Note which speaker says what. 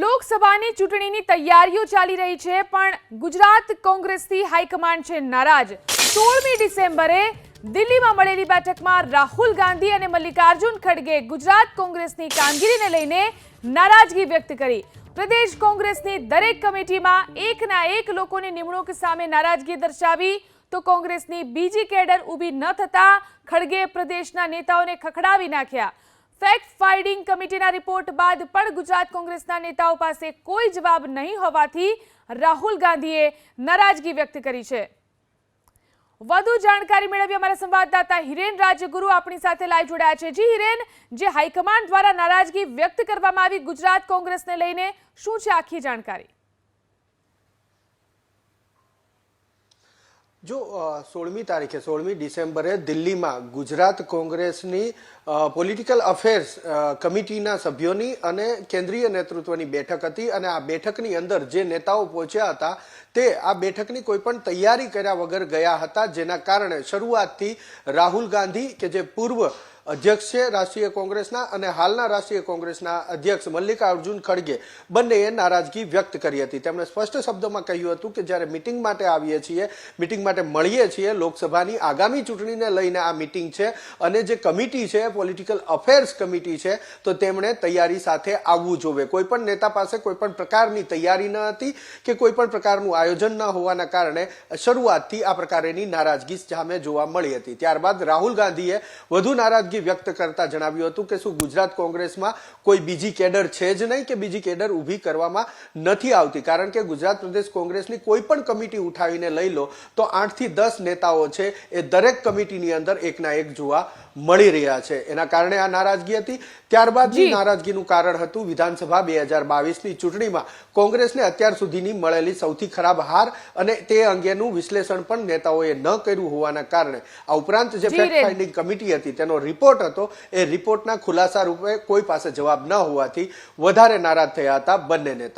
Speaker 1: લોકસભાની ચૂંટણીની તૈયારીઓ ચાલી રહી છે, પણ ગુજરાત કોંગ્રેસથી હાઈકમાન્ડ છે નારાજ. સોળમી ડિસેમ્બરે દિલ્હીમાં મળેલી બેઠકમાં રાહુલ ગાંધી અને મલ્લિકાર્જુન ખડગે ગુજરાત કોંગ્રેસની કામગીરીને લઈને નારાજગી વ્યક્ત કરી. પ્રદેશ કોંગ્રેસની દરેક કમિટીમાં એકના એક લોકોની નિમણૂક સામે નારાજગી દર્શાવી તો કોંગ્રેસની બીજી કેડર ઊભી ન થતા ખડગે પ્રદેશના નેતાઓને ખખડાવી નાખ્યા. ફેક્ટ ફાઇન્ડિંગ કમિટીના રિપોર્ટ બાદ પણ ગુજરાત કોંગ્રેસના નેતાઓ પાસે કોઈ જવાબ નહીં હોવાથી રાહુલ ગાંધીએ નારાજગી વ્યક્ત કરી છે. વધુ જાણકારી મેળવી અમારા સંવાદદાતા હિરેન રાજગુરુ આપણી સાથે લાઈવ જોડાયા છે. જી હિરેન, જે હાઈકમાન્ડ દ્વારા નારાજગી વ્યક્ત કરવામાં આવી ગુજરાત કોંગ્રેસને લઈને શું છે આખી જાણકારી?
Speaker 2: જો સોળમી તારીખે, સોળમી ડિસેમ્બરે દિલ્હીમાં ગુજરાત કોંગ્રેસની પોલિટિકલ અફેર્સ કમિટીના સભ્યોની અને કેન્દ્રીય નેતૃત્વની બેઠક હતી અને આ બેઠકની અંદર જે નેતાઓ પહોંચ્યા હતા તે આ બેઠકની કોઈ પણ તૈયારી કર્યા વગર ગયા હતા, જેના કારણે શરૂઆતથી રાહુલ ગાંધી કે જે પૂર્વ અધ્યક્ષ છે રાષ્ટ્રીય કોંગ્રેસના અને હાલના રાષ્ટ્રીય કોંગ્રેસના અધ્યક્ષ મલ્લિકાર્જુન ખડગે. બંનેએ નારાજગી વ્યક્ત કરી હતી. તેમણે સ્પષ્ટ શબ્દોમાં કહ્યું હતું કે જ્યારે મિટિંગ માટે આવીએ છીએ, મિટિંગ માટે મળીએ છીએ, લોકસભાની આગામી ચૂંટણીને લઈને આ મિટિંગ છે અને જે કમિટી છે, પોલિટિકલ અફેર્સ કમિટી છે, તો તેમણે તૈયારી સાથે આવવું જોવે. કોઈ પણ નેતા પાસે કોઈ પણ પ્રકારની તૈયારી ન હતી કે કોઈ પણ પ્રકારનું આયોજન ન હોવાના કારણે શરૂઆતથી આ પ્રકારેની નારાજગી સામે જોવા મળી હતી. ત્યારબાદ રાહુલ ગાંધીએ વધુ નારાજગી વ્યક્ત કરતા જણાવ્યું હતું કે શું ગુજરાત કોંગ્રેસમાં કોઈ બીજી કેડર છે જ નહીં કે બીજી કેડર ઊભી કરવામાં નથી આવતી? કારણ કે ગુજરાત પ્રદેશ કોંગ્રેસની કોઈ પણ કમિટી ઉઠાવીને લઈ લો તો આઠથી દસ નેતાઓ છે એ દરેક કમિટીની અંદર એકના એક જોવા મળી રહ્યા છે. એના કારણે આ નારાજગી હતી. ત્યારબાદની
Speaker 1: જે.
Speaker 2: નારાજગીનું કારણ હતું વિધાનસભા બે હજાર બાવીસની ચૂંટણીમાં. કોંગ્રેસને અત્યાર સુધીની મળેલી સૌથી ખરાબ હાર અને તે અંગેનું વિશ્લેષણ પણ નેતાઓએ ન કર્યું હોવાના કારણે. આ ઉપરાંત જે
Speaker 1: જી,
Speaker 2: ફેક્ટ ફાઇન્ડિંગ કમિટી હતી તેનો રિપોર્ટ હતો. એ રિપોર્ટના ખુલાસા રૂપે કોઈ પાસે જવાબ ન હોવાથી વધારે નારાજ થયા હતા બંને નેતા.